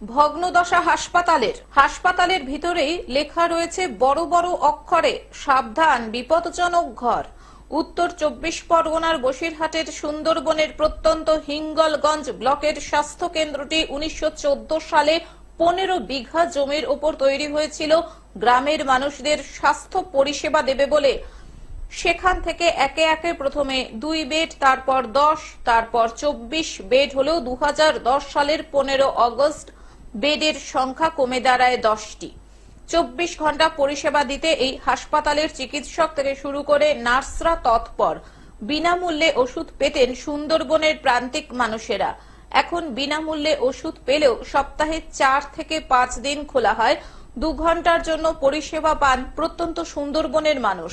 ভগ্নদশা হাসপাতালের। হাসপাতালের ভিতরেই লেখা রয়েছে, বড় বড় অক্ষরে সাবধান, বিপদজনক ঘর। উত্তর চব্বিশ পরগনার বসিরহাটের সুন্দরবনের প্রত্যন্ত হিঙ্গলগঞ্জ ব্লকের স্বাস্থ্য কেন্দ্রটি উনিশশো চোদ্দ সালে পনেরো বিঘা জমির ওপর তৈরি হয়েছিল। গ্রামের মানুষদের স্বাস্থ্য পরিষেবা দেবে বলে সেখান থেকে একে একে প্রথমে দুই বেড, তারপর দশ, তারপর চব্বিশ বেড হলেও দু হাজার দশ সালের পনেরো অগস্ট বেডের সংখ্যা কমে দাঁড়ায় দশটি। চব্বিশ ঘণ্টা পরিষেবা দিতে এই হাসপাতালের চিকিৎসক থেকে শুরু করে নার্সরা তৎপর। বিনামূল্যে ওষুধ পেতেন সুন্দরবনের প্রান্তিক মানুষেরা। এখন বিনামূল্যে ওষুধ পেলেও সপ্তাহে চার থেকে পাঁচ দিন খোলা হয়। দু ঘণ্টার জন্য পরিষেবা পান প্রত্যন্ত সুন্দরবনের মানুষ।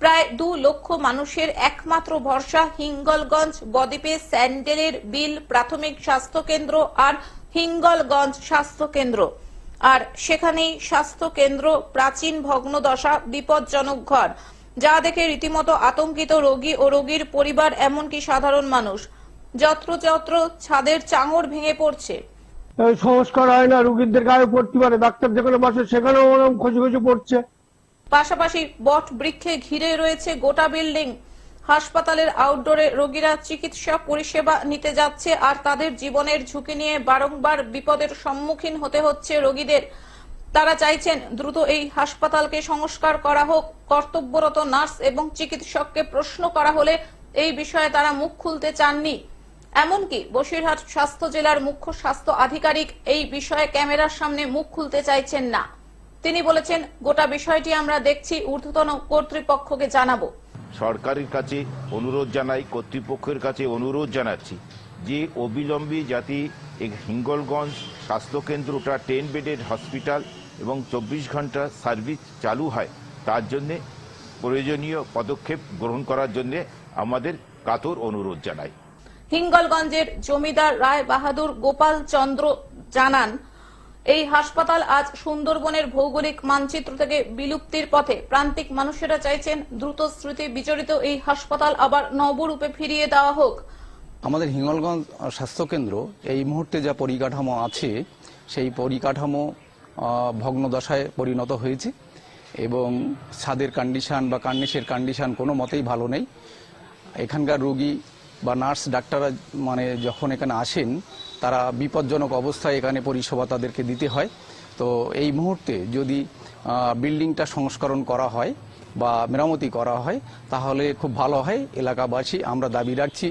প্রায় দু লক্ষ মানুষের একমাত্র ভরসা হিঙ্গলগঞ্জ বদ্বীপে স্যান্ডেলের বিল, প্রাথমিক স্বাস্থ্য কেন্দ্র আর হিঙ্গলগঞ্জ স্বাস্থ্য কেন্দ্র আর সেখানেই স্বাস্থ্য কেন্দ্র প্রাচীন ভগ্নদশা বিপজ্জনক ঘর যা দেখে রীতিমতো আতঙ্কিত রোগী ও রোগীর পরিবার এমনকি সাধারণ মানুষ। যত্রযত্র ছাদের চাঙড় ভেঙে পড়ছে। সংস্কার হয় না রুগীদের গায়ে পড়তে পারে ডাক্তার যেখানে বসে সেখানেও ওরকম খসে খসে পড়ছে। পাশাপাশি বট বৃক্ষে ঘিরে রয়েছে গোটা বিল্ডিং। হাসপাতালের আউটডোরে রোগীরা চিকিৎসা পরিষেবা নিতে যাচ্ছে আর তাদের জীবনের ঝুঁকি নিয়ে বারংবার বিপদের সম্মুখীন হতে হচ্ছে রোগীদের। তারা চাইছেন দ্রুত এই হাসপাতালকে সংস্কার করা হোক, কর্তব্যরত নার্স এবং চিকিৎসককে প্রশ্ন করা হলে এই বিষয়ে তারা মুখ খুলতে চাননি। এমনকি বসিরহাট স্বাস্থ্য জেলার মুখ্য স্বাস্থ্য আধিকারিক এই বিষয়ে ক্যামেরার সামনে মুখ খুলতে চাইছেন না। তিনি বলেছেন, গোটা বিষয়টি আমরা দেখছি, ঊর্ধ্বতন কর্তৃপক্ষকে জানাব। সরকারের কাছে অনুরোধ জানাই, কর্তৃপক্ষের কাছে অনুরোধ জানাচ্ছি যে অবিলম্বে যাতে হিঙ্গলগঞ্জ স্বাস্থ্যকেন্দ্রটা টেন বেডেড হসপিটাল এবং চব্বিশ ঘণ্টা সার্ভিস চালু হয়, তার জন্যে প্রয়োজনীয় পদক্ষেপ গ্রহণ করার জন্যে আমাদের কাতর অনুরোধ জানাই। হিঙ্গলগঞ্জের জমিদার রায় বাহাদুর গোপাল চন্দ্র জানান এই হাসপাতাল আজ সুন্দরবনের ভৌগোলিক মানচিত্র থেকে বিলুপ্তির পথে প্রান্তিক মানুষেরা চাইছেন দ্রুত স্মৃতি বিচরিত এই হাসপাতাল আবার নবরূপে ফিরিয়ে দেওয়া হোক। আমাদের হিঙ্গলগঞ্জ স্বাস্থ্যকেন্দ্র এই মুহূর্তে যা পরিকাঠামো আছে, সেই পরিকাঠামো ভগ্নদশায় পরিণত হয়েছে এবং ছাদের কন্ডিশন বা কার্নিশের কন্ডিশন কোনো মতেই ভালো নেই। এখানকার রোগী বা নার্স, ডাক্তাররা মানে যখন এখানে আসেন তারা বিপজ্জনক অবস্থায় এখানে পরিষেবা তাদেরকে দিতে হয়। তো এই মুহূর্তে যদি বিল্ডিংটা সংস্করণ করা হয় বা মেরামতি করা হয়, তাহলে খুব ভালো হয়। এলাকাবাসী, আমরা দাবি রাখছি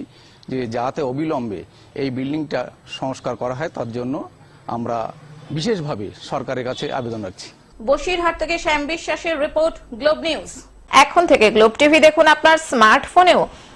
যে যাতে অবিলম্বে এই বিল্ডিংটা সংস্কার করা হয়, তার জন্য আমরা বিশেষভাবে সরকারের কাছে আবেদন রাখছি। বসিরহাট থেকে শ্যাম বিশ্বাসের রিপোর্ট, গ্লোব নিউজ। এখন থেকে গ্লোব টিভি দেখুন আপনার স্মার্টফোনেও।